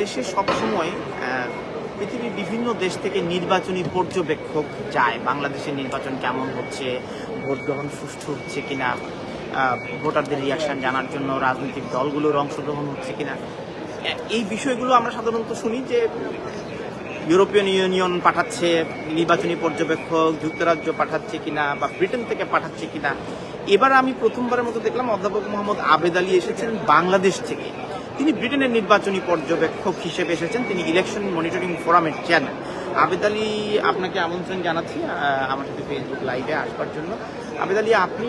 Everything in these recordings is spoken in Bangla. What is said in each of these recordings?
দেশে সবসময় পৃথিবীর বিভিন্ন দেশ থেকে নির্বাচনী পর্যবেক্ষক যায়, বাংলাদেশের নির্বাচন কেমন হচ্ছে, ভোট গ্রহণ সুষ্ঠু হচ্ছে কিনা ভোটারদের রিয়াকশন জানার জন্য রাজনৈতিক দলগুলোর অংশগ্রহণ হচ্ছে কিনা। এই বিষয়গুলো আমরা সাধারণত শুনি যে ইউরোপিয়ান ইউনিয়ন পাঠাচ্ছে, নির্বাচনী পর্যবেক্ষক, যুক্তরাজ্য পাঠাচ্ছে কিনা বা ব্রিটেন থেকে পাঠাচ্ছে কিনা। এবার আমি প্রথমবারের মতো দেখলাম অধ্যাপক মোহাম্মদ আবেদ আলী এসেছেন বাংলাদেশ থেকে। তিনি ব্রিটেনের নির্বাচনী পর্যবেক্ষক হিসেবে এসেছেন। তিনি ইলেকশন মনিটরিং ফোরামের চেয়ারম্যান। আবেদ আলী, আপনাকে আমন্ত্রণ জানাচ্ছি আমার সাথে ফেসবুক লাইভে আসবার জন্য। আবেদ আলী, আপনি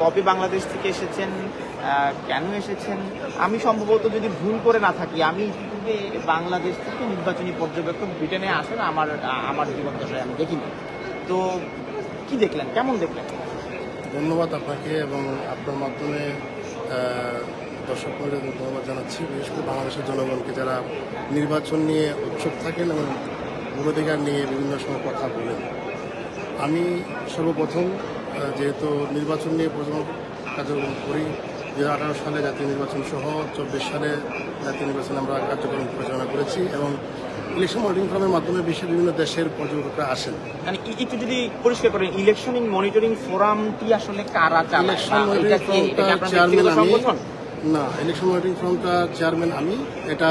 কবে বাংলাদেশ থেকে এসেছেন? কেন এসেছেন? আমি সম্ভবত যদি ভুল করে না থাকি, আমি ইতিপূর্বে বাংলাদেশ থেকে নির্বাচনী পর্যবেক্ষক ব্রিটেনে আসেন, আমার আমার জীবন দশায় আমি দেখিনি। তো কি দেখলেন? কেমন দেখলেন? ধন্যবাদ আপনাকে এবং আপনার মাধ্যমে দর্শক মণ্ডলীদের ধন্যবাদ জানাচ্ছি। বিশেষ করে বাংলাদেশের জনগণকে যারা নির্বাচন নিয়ে উৎসুক থাকেন এবং ভোটাধিকার নিয়ে বিভিন্ন সময় কথা বলেন। আমি সর্বপ্রথম যেহেতু নির্বাচন নিয়ে প্রথম কার্যক্রম করি দু হাজার আঠারো সালে জাতীয় নির্বাচন সহ চব্বিশ সালে জাতীয় নির্বাচন আমরা কার্যক্রম পরিচালনা করেছি এবং ইলেকশন মনিটরিং ফোরামের মাধ্যমে বিশ্বের বিভিন্ন দেশের পর্যটকরা আসেন। মানে একটু যদি পরিষ্কার করেন ইলেকশন মনিটরিং ফোরামটি আসলে কারা চালায়? ইলেকশন মনিটরিং ফোরামটা চেয়ারম্যান আমি? না ইলেকশন মনিটরিং ফোরামটা চেয়ারম্যান আমি। এটা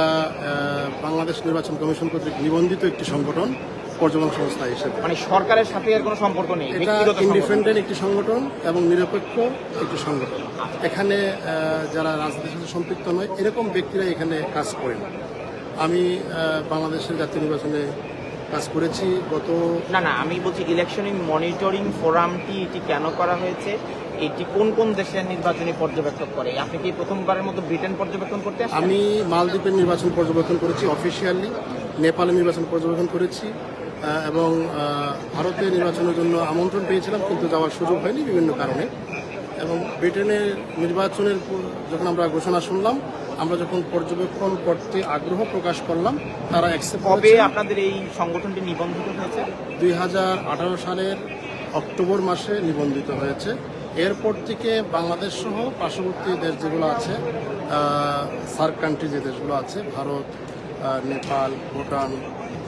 বাংলাদেশ নির্বাচন কমিশন কর্তৃক নিবন্ধিত একটি সংগঠন পর্যবেক্ষণ সংস্থা হিসেবে। মানে সরকারের সাথে এর কোনো সম্পর্ক নেই এটা ইন্ডিপেন্ডেন্ট একটি সংগঠন এবং নিরপেক্ষ একটি সংগঠন। এখানে যারা রাজনীতির সাথে সম্পৃক্ত নয় এরকম ব্যক্তিরা এখানে কাজ করেন। আমি বাংলাদেশের জাতীয় নির্বাচনে কাজ করেছি গত না না আমি বলছি ইলেকশন মনিটরিং ফোরামটি এটি কেন করা হয়েছে? এটি কোন কোন দেশের নির্বাচনী পর্যবেক্ষক করে? আপনি কি প্রথমবারের মতো ব্রিটেন পর্যবেক্ষণ করতে আমি মালদ্বীপের নির্বাচন পর্যবেক্ষণ করেছি অফিসিয়ালি নেপালে নির্বাচন পর্যবেক্ষণ করেছি এবং আহ, ভারতে নির্বাচনের জন্য আমন্ত্রণ পেয়েছিলাম কিন্তু যাওয়ার সুযোগ হয়নি বিভিন্ন কারণে। এবং ব্রিটেনের নির্বাচনের যখন আমরা ঘোষণা শুনলাম আমরা যখন পর্যবেক্ষণ করতে আগ্রহ প্রকাশ করলাম তারা কবে আপনাদের এই সংগঠনটি নিবন্ধিত হয়েছে? দুই হাজার আঠারো সালের অক্টোবর মাসে নিবন্ধিত হয়েছে। এরপর থেকে বাংলাদেশ সহ পার্শ্ববর্তী দেশ যেগুলো আছে সার্ক কান্ট্রি যে দেশগুলো আছে ভারত নেপাল ভুটান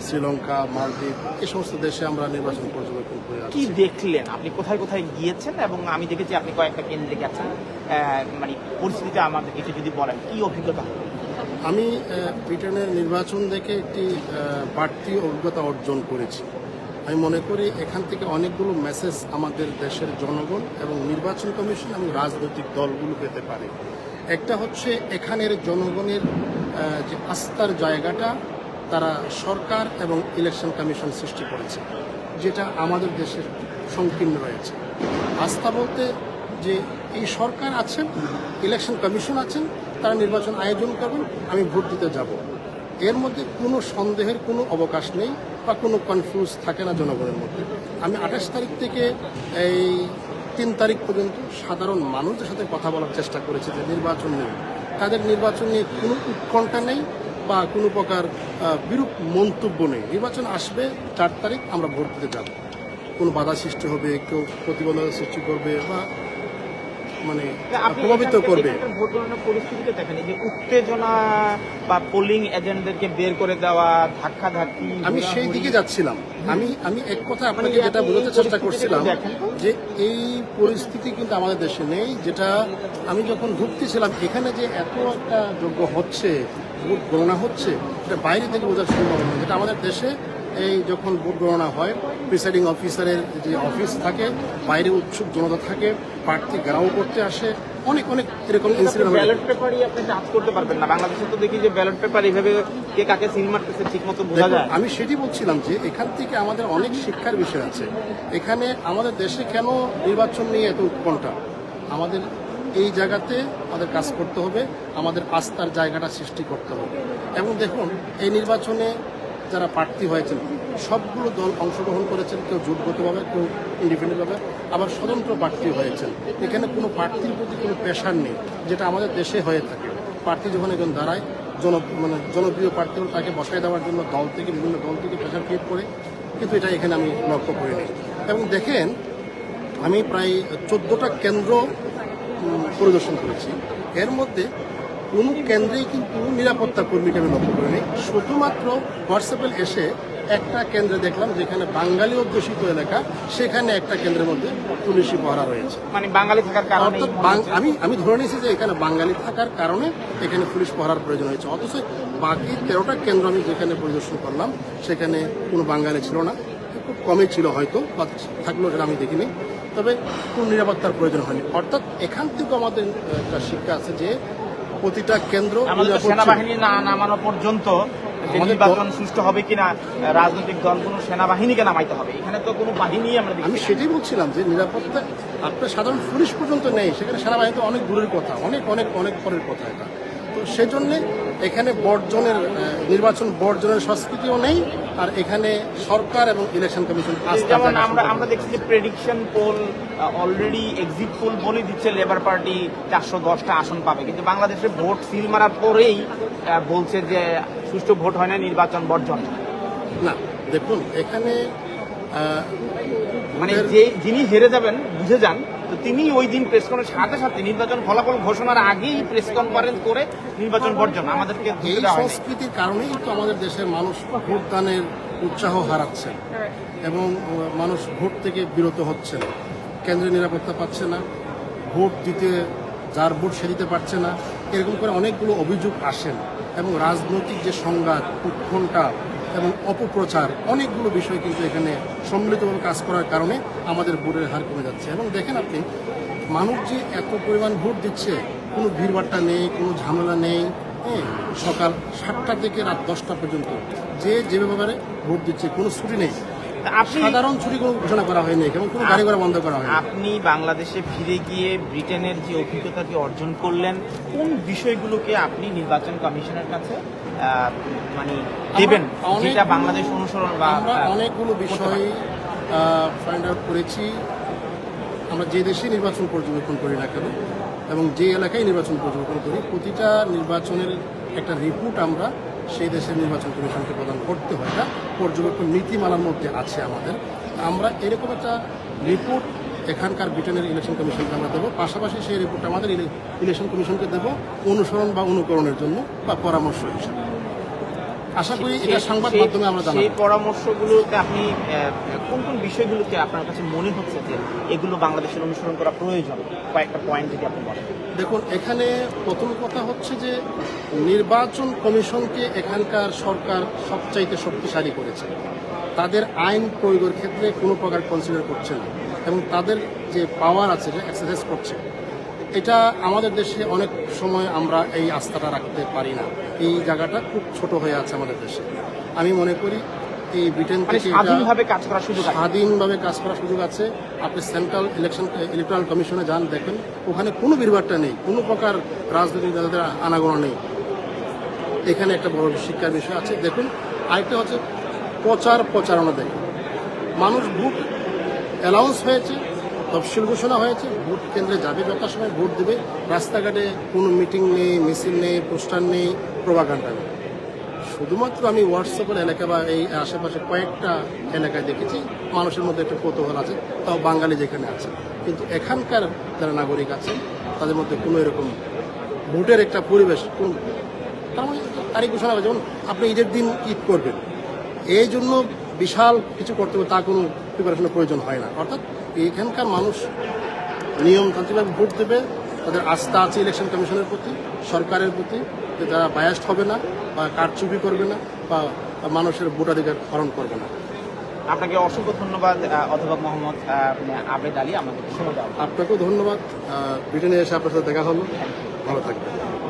শ্রীলঙ্কা মালদ্বীপ এই সমস্ত দেশে আমরা নির্বাচন পর্যবেক্ষণ করে কি দেখলেন? আপনি কোথায় কোথায় গিয়েছেন এবং আমি দেখেছি আপনি কয়েকটা কেন্দ্রে গেছেন মানে পরিস্থিতিটা আমাদের কিছু যদি বলেন কি অভিজ্ঞতা? আমি ব্রিটেনের নির্বাচন দেখে একটি বাড়তি অভিজ্ঞতা অর্জন করেছি। আমি মনে করি এখান থেকে অনেকগুলো মেসেজ আমাদের দেশের জনগণ এবং নির্বাচন কমিশন এবং রাজনৈতিক দলগুলো পেতে পারে। একটা হচ্ছে এখানের জনগণের যে আস্থার জায়গাটা তারা সরকার এবং ইলেকশন কমিশন সৃষ্টি করেছে, যেটা আমাদের দেশের সংকীর্ণ রয়েছে। আস্থা বলতে যে এই সরকার আছেন ইলেকশন কমিশন আছেন, তারা নির্বাচন আয়োজন করবেন, আমি ভোট দিতে যাব। এর মধ্যে কোনো সন্দেহের কোনো অবকাশ নেই। বা কোনো কনফিউজ থাকে না জনগণের মধ্যে। আমি আঠাশ তারিখ থেকে এই তিন তারিখ পর্যন্ত সাধারণ মানুষের সাথে কথা বলার চেষ্টা করেছি যে নির্বাচন নেই তাদের নির্বাচন নিয়ে কোনো উৎকণ্ঠা নেই বা কোনো প্রকার বিরূপ মন্তব্য নেই। নির্বাচন আসবে চার তারিখ, আমরা ভোট দিতে যাব। কোনো বাধা সৃষ্টি হবে, কেউ প্রতিবন্ধকতা সৃষ্টি করবে বা মানে প্রভাবিত করবে। ভোট গণনার পরিস্থিতিটা দেখেন যে উত্তেজনা বা পোলিং এজেন্টদেরকে বের করে দেওয়া ধাক্কা ধাক্কি আমি সেই দিকে যাচ্ছিলাম। আমি আমি এক কথা আপনাকে মানে যেটা আপনি বোঝাতে চেষ্টা করছিলাম যে এই পরিস্থিতি কিন্তু আমাদের দেশে নেই যেটা আমি যখন ঢুকতেছিলাম এখানে যে এত একটা যোগ্য হচ্ছে ভোট গণনা হচ্ছে এটা বাইরে থেকে বোঝার সম্ভব যেটা আমাদের দেশে এই যখন ভোট গণনা হয় প্রিসাইডিং অফিসারের যে অফিস থাকে বাইরে উৎসুক জনতা থাকে প্রার্থী গ্রাও করতে আসে অনেক অনেক এরকম ইনসিডেন্ট ব্যালট পেপারই আপনি করতে পারবেন না। বাংলাদেশে তো দেখি যে ব্যালট পেপার এইভাবে কে কাকে সিল মারতেছে ঠিক মতো বোঝা যায়। আমি সেটি বলছিলাম যে এখান থেকে আমাদের অনেক শিক্ষার বিষয় আছে। এখানে আমাদের দেশে কেন নির্বাচন নিয়ে এত উৎকণ্ঠা? আমাদের এই জায়গাতে আমাদের কাজ করতে হবে আমাদের আস্থার জায়গাটা সৃষ্টি করতে হবে। এবং দেখুন এই নির্বাচনে যারা প্রার্থী হয়েছেন, সবগুলো দল অংশগ্রহণ করেছেন, কেউ জোটগতভাবে, কেউ ইন্ডিপেন্ডেন্টভাবে, আবার স্বতন্ত্র প্রার্থী হয়েছেন। এখানে কোনো প্রার্থীর প্রতি কোনো প্রেশার নেই, যেটা আমাদের দেশে হয়ে থাকে। প্রার্থী যখন একজন দাঁড়ায়, জন মানে জনপ্রিয় প্রার্থী তাকে বসায় দেওয়ার জন্য দল থেকে, বিভিন্ন দল থেকে প্রেশার ক্রিয়েট করে, কিন্তু এটা এখানে আমি লক্ষ্য করিনি। এবং দেখেন, আমি প্রায় চোদ্দোটা কেন্দ্র পরিদর্শন করেছি। এর মধ্যে কোনো কেন্দ্রেই কিন্তু নিরাপত্তা কর্মীকে আমি লক্ষ্য করিনি? শুধুমাত্র হোয়াটসঅ্যাপে এসে একটা কেন্দ্রে দেখলাম যেখানে বাঙালি অধ্যুষিত এলাকা সেখানে একটা কেন্দ্রের মধ্যে পুলিশি পহরা রয়েছে। মানে বাঙালি থাকার কারণে অর্থাৎ আমি আমি ধরে নিয়েছি যে এখানে বাঙালি থাকার কারণে এখানে পুলিশ পহরার প্রয়োজন হয়েছে। অথচ বাকি তেরোটা কেন্দ্র আমি যেখানে পরিদর্শন করলাম সেখানে কোনো বাঙালি ছিল না। খুব কমই ছিল হয়তো বা থাকলেও সেটা আমি দেখিনি। তবে কোনো নিরাপত্তার প্রয়োজন হয়নি। অর্থাৎ এখান থেকে আমাদের একটা শিক্ষা আছে যে প্রতিটা কেন্দ্র। সেনাবাহিনী না নামানো পর্যন্ত নির্বাচন সুষ্ঠু হবে কিনা রাজনৈতিক দল কোনো সেনাবাহিনীকে নামাইতে হবে এখানে তো কোনো বাহিনী আমরা আমি সেটাই বলছিলাম যে নিরাপত্তা আপনার সাধারণ পুলিশ পর্যন্ত নেই সেখানে সেনাবাহিনী তো অনেক দূরের কথা অনেক অনেক অনেক পরের কথা এটা সেজন্য এখানে বর্জনের নির্বাচন বর্জনের সংস্কৃতিও নেই আর এখানে সরকার এবং ইলেকশন কমিশন যেমন আমরা আমরা দেখছি যে prediction poll already exit poll বলে দিচ্ছে লেবার পার্টি চারশো দশটা আসন পাবে। কিন্তু বাংলাদেশে ভোট সিল মারার পরেই বলছে যে সুষ্ঠু ভোট হয় না নির্বাচন বর্জন। না দেখুন এখানে মানে যে যিনি হেরে যাবেন বুঝে যান তো তিনি ওই দিন প্রেস কনফারেন্স সাথে সাথে নির্বাচন ফলাফল ঘোষণার আগেই প্রেস কনফারেন্স করে নির্বাচন বর্জন আমাদেরকে এই। সংস্কৃতির কারণেই তো আমাদের দেশের মানুষ ভোটদানের উৎসাহ হারাচ্ছে এবং মানুষ ভোট থেকে বিরত হচ্ছে না কেন্দ্রে নিরাপত্তা পাচ্ছে না ভোট দিতে যার ভোট সে দিতে পারছে না এরকম করে অনেকগুলো অভিযোগ আসেন এবং রাজনৈতিক যে সংঘাত উৎকণ্ঠা এবং অপপ্রচার, অনেকগুলো বিষয় কিন্তু এখানে সম্মিলিতভাবে কাজ করার কারণে আমাদের ভোটের হার কমে যাচ্ছে। এবং দেখেন আপনি, মানুষ যে এত পরিমাণ ভোট দিচ্ছে, কোনো ভিড়ভাট্টা নেই, কোনো ঝামেলা নেই হ্যাঁ সকাল সাতটা থেকে রাত দশটা পর্যন্ত, যে যে ব্যাপারে ভোট দিচ্ছে, কোনো ছুটি নেই। আপনি সাধারণ কোনো ঘোষণা করা হয়নি এবং কোনো গাড়ি ঘোড়া বন্ধ করা হয়নি। আপনি বাংলাদেশে ফিরে গিয়ে ব্রিটেনের যে অভিজ্ঞতাটি অর্জন করলেন কোন বিষয়গুলোকে আপনি নির্বাচন কমিশনের কাছে মানে দেবেন যেটা বাংলাদেশ অনুসরণ বা অনেকগুলো বিষয় ফাইন্ড আউট করেছি। আমরা যে দেশে নির্বাচন পর্যবেক্ষণ করি না কেন এবং যে এলাকায় নির্বাচন পর্যবেক্ষণ করি প্রতিটা নির্বাচনের একটা রিপোর্ট আমরা সেই দেশের নির্বাচন কমিশনকে প্রদান করতে হয় না। পর্যবেক্ষণ নীতিমালার মধ্যে আছে আমাদের। আমরা এরকম একটা রিপোর্ট এখানকার ব্রিটেনের ইলেকশন কমিশনকে আমরা দেবো। পাশাপাশি সেই রিপোর্ট আমাদের ইলেকশন কমিশনকে দেবো অনুসরণ বা অনুকরণের জন্য বা পরামর্শ হিসেবে। আশা করি এটা সংবাদ মাধ্যমে আমরা জানাব। সেই পরামর্শগুলোতে আপনি কোন কোন বিষয়গুলোকে আপনার কাছে মনে হচ্ছে যে এগুলো বাংলাদেশের অনুসরণ করা প্রয়োজন? কয়েকটা পয়েন্ট যদি আপনি বলেন। দেখুন এখানে প্রথম কথা হচ্ছে যে নির্বাচন কমিশনকে এখানকার সরকার সবচাইতে শক্তিশালী করেছে। তাদের আইন প্রয়োগের ক্ষেত্রে কোনো প্রকার কনসিডার করছে না। এবং তাদের যে পাওয়ার আছে যে এক্সারসাইজ করছে এটা আমাদের দেশে অনেক সময় আমরা এই আস্থাটা রাখতে পারি না। এই জায়গাটা খুব ছোট হয়ে আছে আমাদের দেশে। আমি মনে করি এই ব্রিটেন মানে থেকে স্বাধীনভাবে কাজ করার সুযোগ স্বাধীনভাবে কাজ করার সুযোগ আছে। আপনি সেন্ট্রাল ইলেকশন ইলেকট্রাল কমিশনে যান দেখেন ওখানে কোনো বিরবারটা নেই কোনো প্রকার রাজনৈতিক নেতাদের আনাগোনা নেই। এখানে একটা বড় শিক্ষার বিষয় আছে। দেখুন আরেকটা হচ্ছে প্রচার প্রচারণা দেখুন। মানুষ বুক অ্যালাউন্স হয়েছে তফসিল ঘোষণা হয়েছে। ভোট কেন্দ্রে যাবে যথাসময় ভোট দেবে। রাস্তাঘাটে কোনো মিটিং নেই, মিছিল নেই পোস্টার নেই প্রভাকাণ্ডা নেই। শুধুমাত্র আমি হোয়াটসঅ্যাপের এলাকা বা এই আশেপাশে কয়েকটা এলাকায় দেখেছি, মানুষের মধ্যে একটা কৌতূহল আছে, তাও বাঙালি যেখানে আছে। কিন্তু এখানকার যারা নাগরিক আছে, তাদের মধ্যে কোনো এরকম ভোটের একটা পরিবেশ, কোন মানে তারিখ ঘোষণা করে যেমন আপনি ঈদের দিন ঈদ করবেন। এই জন্য বিশাল কিছু করতে হবে, তা কোনো প্রিপারেশনের প্রয়োজন হয় না। অর্থাৎ এইখানকার মানুষ নিয়মতান্ত্রিকভাবে ভোট দেবে তাদের আস্থা আছে ইলেকশন কমিশনের প্রতি সরকারের প্রতি যে তারা বায়াস্ট হবে না বা কারচুপি করবে না বা মানুষের ভোটাধিকার হরণ করবে না। আপনাকে অসংখ্য ধন্যবাদ অধ্যাপক মোহাম্মদ আবেদ আলী। আমাদের। আপনাকেও ধন্যবাদ। ব্রিটেনে এসে আপনার সাথে দেখা হলো। ভালো থাকবেন।